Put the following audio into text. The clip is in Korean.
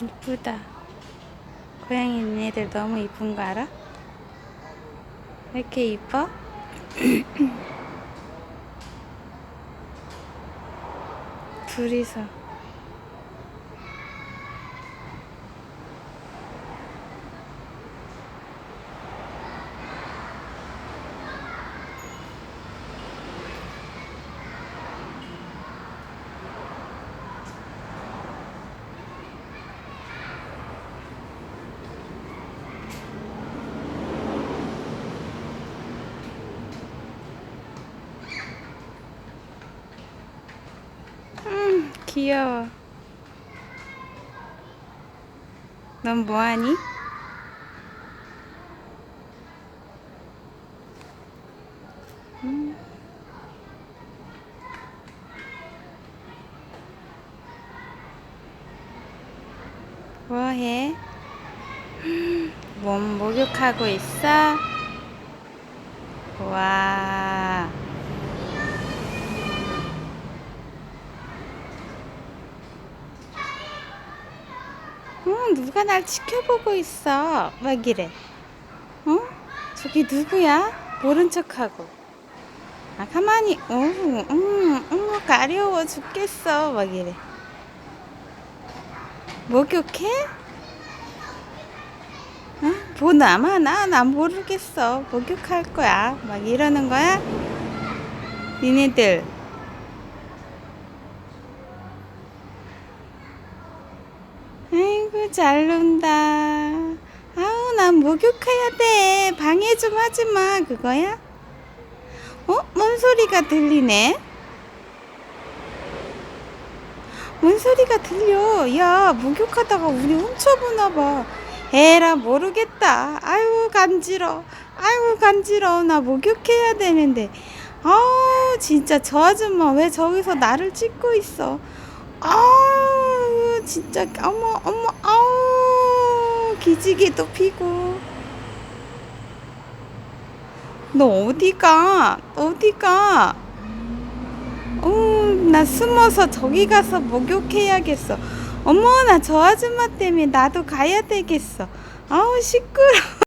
이쁘다. 고양이 얘네들 너무 이쁜 거 알아? 왜 이렇게 이뻐? 둘이서. 음, 귀여워. 넌 뭐하니? 음. 뭐해? 몸 목욕하고 있어? 와. 응, 누가 날 지켜보고 있어. 막 이래. 어? 저기 누구야? 모른 척하고. 아, 가만히, 어, 응, 응, 가려워 죽겠어. 막 이래. 목욕해? 어? 뭐 나만 나? 난 모르겠어. 목욕할 거야. 막 이러는 거야? 니네들. 아이고 잘 논다. 아우 난 목욕해야 돼. 방해 좀 하지 마. 그거야? 어? 뭔 소리가 들리네? 뭔 소리가 들려? 야 목욕하다가 우리 훔쳐보나 봐. 에라 모르겠다. 아유 간지러. 아유 간지러. 나 목욕해야 되는데. 아우 진짜 저 아줌마 왜 저기서 나를 찍고 있어? 아우 진짜 어머 어머 아우 기지개도 피고. 너 어디가? 어디가? 어나 숨어서 저기 가서 목욕해야겠어. 어머 나 저 아줌마 때문에 나도 가야 되겠어. 아우 시끄러